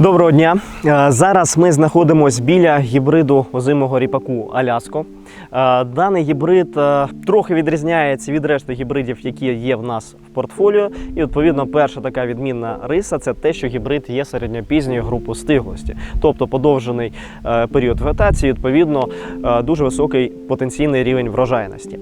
Доброго дня. Е, Зараз ми знаходимося біля гібриду озимого ріпаку Аляско. Е, Даний гібрид е, трохи відрізняється від решти гібридів, які є в нас в портфоліо. І відповідно, перша така відмінна риса це те, що гібрид є середньопізньої групи стиглості, тобто подовжений період вегетації, відповідно, дуже високий потенційний рівень врожайності.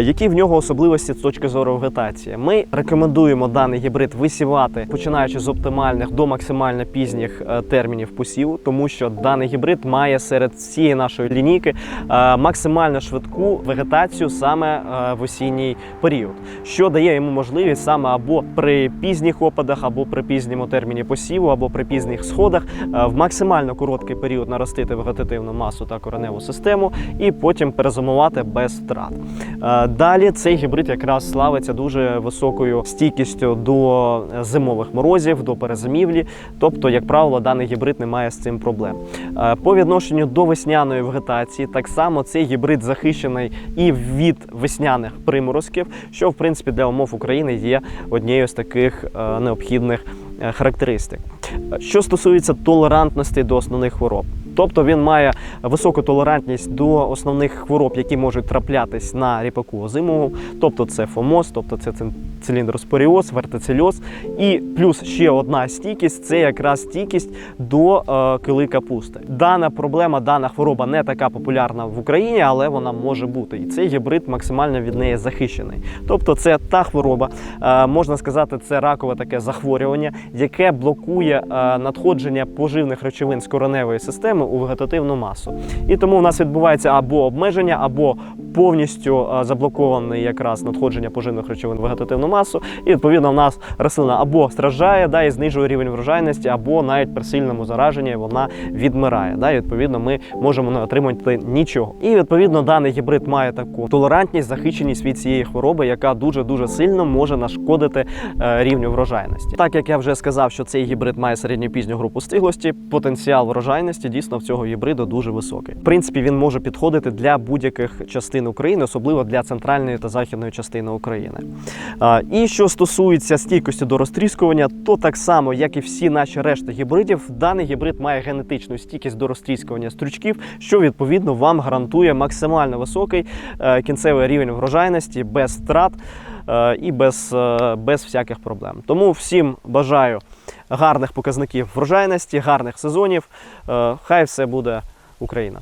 Які в нього особливості з точки зору вегетації? Ми рекомендуємо даний гібрид висівати, починаючи з оптимальних до максимально пізніх е, термінів посіву, тому що даний гібрид має серед всієї нашої лінійки е, максимально швидку вегетацію саме е, в осінній період, що дає йому можливість саме або при пізніх опадах, або при пізньому терміні посіву, або при пізніх сходах в максимально короткий період наростити вегетативну масу та кореневу систему і потім перезимувати без втрат. Е, Далі цей гібрид якраз славиться дуже високою стійкістю до зимових морозів, до перезимівлі. Тобто, як правило, даний гібрид не має з цим проблем. Е, По відношенню до весняної вегетації, так само цей гібрид захищений і від весняних приморозків, що в принципі для умов України є однією з таких е, необхідних характеристик. Що стосується толерантності до основних хвороб, тобто він має високу толерантність до основних хвороб, які можуть траплятись на ріпаку озимого, тобто це фомоз, тобто це цин- циліндроспоріоз, вертицельоз. І плюс ще одна стійкість це якраз стійкість до е, кили капусти. Дана проблема, дана хвороба не така популярна в Україні, але вона може бути. І цей гібрид максимально від неї захищений. Тобто, це та хвороба, е, можна сказати, це ракове таке захворювання, яке блокує е, надходження поживних речовин з короневої системи у вегетативну масу. І тому в нас відбувається або обмеження, або повністю заблоковане якраз надходження поживних речовин в вегетативну масу. І відповідно в нас рослина або страждає, да, і знижує рівень врожайності, або навіть при сильному зараженні вона відмирає. Да, і відповідно ми можемо не отримати нічого. І відповідно даний гібрид має таку толерантність, захищеність від цієї хвороби, яка дуже дуже сильно може нашкодити е, рівню врожайності. Так як я вже сказав, що цей гібрид має середньопізню групу стиглості, потенціал врожайності дійсно в цього гібриду дуже високий. В принципі, він може підходити для будь-яких частин України, особливо для центральної та західної частини України. І що стосується стійкості до розтріскування, то так само, як і всі наші решти гібридів, даний гібрид має генетичну стійкість до розтріскування стручків, що відповідно вам гарантує максимально високий е, кінцевий рівень врожайності без втрат е, і без, е, без всяких проблем. Тому всім бажаю гарних показників врожайності, гарних сезонів. Хай все буде Україна.